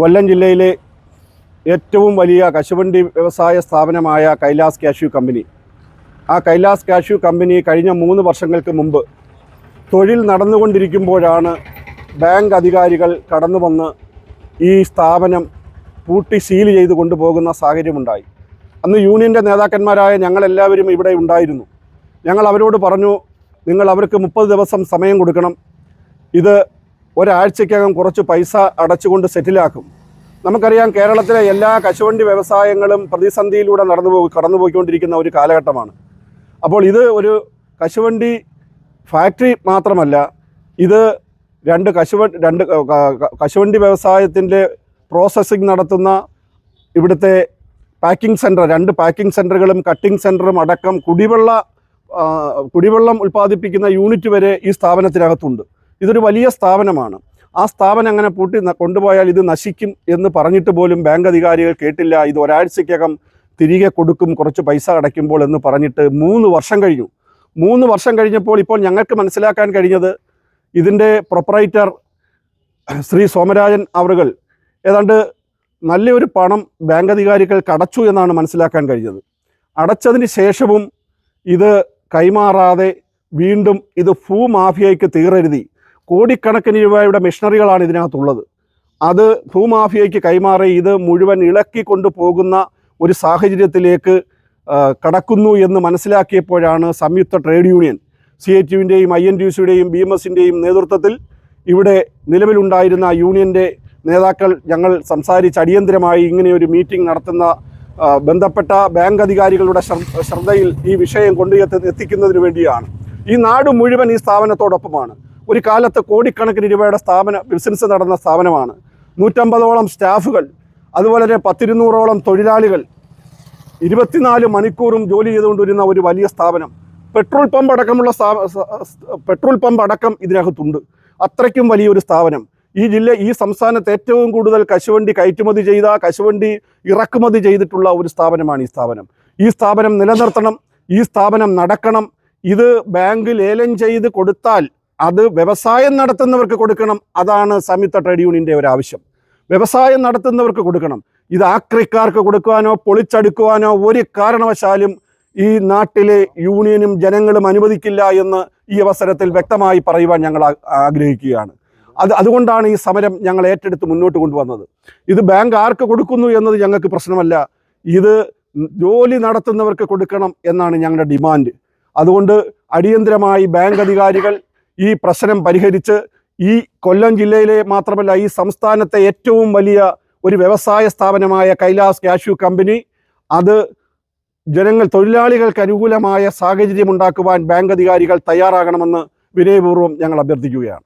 കൊല്ലം ജില്ലയിലെ ഏറ്റവും വലിയ കശുവണ്ടി വ്യവസായ സ്ഥാപനമായ കൈലാസ് കാഷ്യു കമ്പനി. ആ കൈലാസ് കാഷ്യു കമ്പനി കഴിഞ്ഞ മൂന്ന് വർഷങ്ങൾക്ക് മുമ്പ് തൊഴിൽ നടന്നുകൊണ്ടിരിക്കുമ്പോഴാണ് ബാങ്ക് അധികാരികൾ കടന്നു വന്ന് ഈ സ്ഥാപനം പൂട്ടി സീൽ ചെയ്ത് കൊണ്ടുപോകുന്ന സാഹചര്യമുണ്ടായി. അന്ന് യൂണിയന്റെ നേതാക്കന്മാരായ ഞങ്ങളെല്ലാവരും ഇവിടെ ഉണ്ടായിരുന്നു. ഞങ്ങൾ അവരോട് പറഞ്ഞു നിങ്ങൾ അവർക്ക് മുപ്പത് ദിവസം സമയം കൊടുക്കണം. ഇത് ഒരാഴ്ചക്കകം കുറച്ച് പൈസ അടച്ചുകൊണ്ട് സെറ്റിലാക്കും. നമുക്കറിയാം കേരളത്തിലെ എല്ലാ കശുവണ്ടി വ്യവസായങ്ങളും പ്രതിസന്ധിയിലൂടെ നടന്നു പോകും കടന്നുപോയിക്കൊണ്ടിരിക്കുന്ന ഒരു കാലഘട്ടമാണ്. അപ്പോൾ ഇത് ഒരു കശുവണ്ടി ഫാക്ടറി മാത്രമല്ല ഇത് രണ്ട് കശുവ രണ്ട് കശുവണ്ടി വ്യവസായത്തിന്റെ പ്രോസസ്സിംഗ് നടത്തുന്ന ഇവിടുത്തെ പാക്കിംഗ് സെന്റർ രണ്ട് പാക്കിംഗ് സെന്ററുകളും കട്ടിംഗ് സെന്ററും അടക്കം കുടിവെള്ള കുടിവെള്ളം ഉൽപ്പാദിപ്പിക്കുന്ന യൂണിറ്റ് വരെ ഈ സ്ഥാപനത്തിനകത്തുണ്ട്. ഇതൊരു വലിയ സ്ഥാപനമാണ്. ആ സ്ഥാപനം അങ്ങനെ പൂട്ടി കൊണ്ടുപോയാൽ ഇത് നശിക്കും എന്ന് പറഞ്ഞിട്ട് പോലും ബാങ്ക് അധികാരികൾ കേട്ടില്ല. ഇത് ഒരാഴ്ചയ്ക്കകം തിരികെ കൊടുക്കും കുറച്ച് പൈസ അടയ്ക്കുമ്പോൾ എന്ന് പറഞ്ഞിട്ട് മൂന്ന് വർഷം കഴിഞ്ഞു. മൂന്ന് വർഷം കഴിഞ്ഞപ്പോൾ ഇപ്പോൾ ഞങ്ങൾക്ക് മനസ്സിലാക്കാൻ കഴിഞ്ഞത് ഇതിന്റെ പ്രൊപ്പറേറ്റർ ശ്രീ സോമരാജൻ അവറുകൾ ഏതാണ്ട് നല്ലൊരു പണം ബാങ്ക് അധികാരികൾ കടച്ചു എന്നാണ് മനസ്സിലാക്കാൻ കഴിഞ്ഞത്. അടച്ചതിന് ശേഷവും ഇത് കൈമാറാതെ വീണ്ടും ഇത് ഭൂമാഫിയയ്ക്ക് തീറരുതി കോടിക്കണക്കിന് രൂപയുടെ മെഷീനറികളാണ് ഇതിനകത്തുള്ളത്. അത് ഭൂമാഫിയയ്ക്ക് കൈമാറി ഇത് മുഴുവൻ ഇളക്കി കൊണ്ടുപോകുന്ന ഒരു സാഹചര്യത്തിലേക്ക് കടക്കുന്നു എന്ന് മനസ്സിലാക്കിയപ്പോഴാണ് സംയുക്ത ട്രേഡ് യൂണിയൻ സി എച്ച് യുവിന്റെയും ഐ എൻ ടി സിയുടെയും ബി എം എസിന്റെയും നേതൃത്വത്തിൽ ഇവിടെ നിലവിലുണ്ടായിരുന്ന യൂണിയന്റെ നേതാക്കൾ ഞങ്ങൾ സംസാരിച്ച് അടിയന്തരമായി ഇങ്ങനെയൊരു മീറ്റിംഗ് നടത്തുന്ന ബന്ധപ്പെട്ട ബാങ്ക് അധികാരികളുടെ ശ്രദ്ധയിൽ ഈ വിഷയം കൊണ്ടു എത്തി- എത്തിക്കുന്നതിന് വേണ്ടിയാണ്. ഈ നാട് മുഴുവൻ ഈ സ്ഥാപനത്തോടൊപ്പമാണ്. ഒരു കാലത്ത് കോടിക്കണക്കിന് രൂപയുടെ സ്ഥാപന ബിസിനസ് നടന്ന സ്ഥാപനമാണ്. നൂറ്റമ്പതോളം സ്റ്റാഫുകൾ അതുപോലെ തന്നെ പത്തിരുന്നൂറോളം തൊഴിലാളികൾ ഇരുപത്തിനാല് മണിക്കൂറും ജോലി ചെയ്തുകൊണ്ടിരുന്ന ഒരു വലിയ സ്ഥാപനം. പെട്രോൾ പമ്പ് അടക്കമുള്ള പെട്രോൾ പമ്പ് അടക്കം ഇതിനകത്തുണ്ട്. അത്രയ്ക്കും വലിയൊരു സ്ഥാപനം. ഈ ജില്ല ഈ സംസ്ഥാനത്ത് ഏറ്റവും കൂടുതൽ കശുവണ്ടി കയറ്റുമതി ചെയ്ത കശുവണ്ടി ഇറക്കുമതി ചെയ്തിട്ടുള്ള ഒരു സ്ഥാപനമാണ് ഈ സ്ഥാപനം. ഈ സ്ഥാപനം നിലനിർത്തണം ഈ സ്ഥാപനം നടക്കണം. ഇത് ബാങ്ക് ലേലം ചെയ്ത് കൊടുത്താൽ അത് വ്യവസായം നടത്തുന്നവർക്ക് കൊടുക്കണം. അതാണ് സംയുക്ത ട്രേഡ് യൂണിയന്റെ ഒരു ആവശ്യം. വ്യവസായം നടത്തുന്നവർക്ക് കൊടുക്കണം. ഇത് ആക്രിക്കാർക്ക് കൊടുക്കുവാനോ പൊളിച്ചടുക്കുവാനോ ഒരു കാരണവശാലും ഈ നാട്ടിലെ യൂണിയനും ജനങ്ങളും അനുവദിക്കില്ല എന്ന് ഈ അവസരത്തിൽ വ്യക്തമായി പറയുവാൻ ഞങ്ങൾ ആഗ്രഹിക്കുകയാണ്. അത് അതുകൊണ്ടാണ് ഈ സമരം ഞങ്ങൾ ഏറ്റെടുത്ത് മുന്നോട്ട് കൊണ്ടുവന്നത്. ഇത് ബാങ്ക് ആർക്ക് കൊടുക്കുന്നു എന്നത് ഞങ്ങൾക്ക് പ്രശ്നമല്ല. ഇത് ജോലി നടത്തുന്നവർക്ക് കൊടുക്കണം എന്നാണ് ഞങ്ങളുടെ ഡിമാൻഡ്. അതുകൊണ്ട് അടിയന്തരമായി ബാങ്ക് അധികാരികൾ ഈ പ്രശ്നം പരിഹരിച്ച് ഈ കൊല്ലം ജില്ലയിലെ മാത്രമല്ല ഈ സംസ്ഥാനത്തെ ഏറ്റവും വലിയ ഒരു വ്യവസായ സ്ഥാപനമായ കൈലാസ് കാഷ്യൂ കമ്പനി അത് ജനങ്ങൾ തൊഴിലാളികൾക്ക് അനുകൂലമായ സാഹചര്യം ഉണ്ടാക്കുവാൻ ബാങ്ക് അധികാരികൾ തയ്യാറാകണമെന്ന് വിനയപൂർവം ഞങ്ങൾ അഭ്യർത്ഥിക്കുകയാണ്.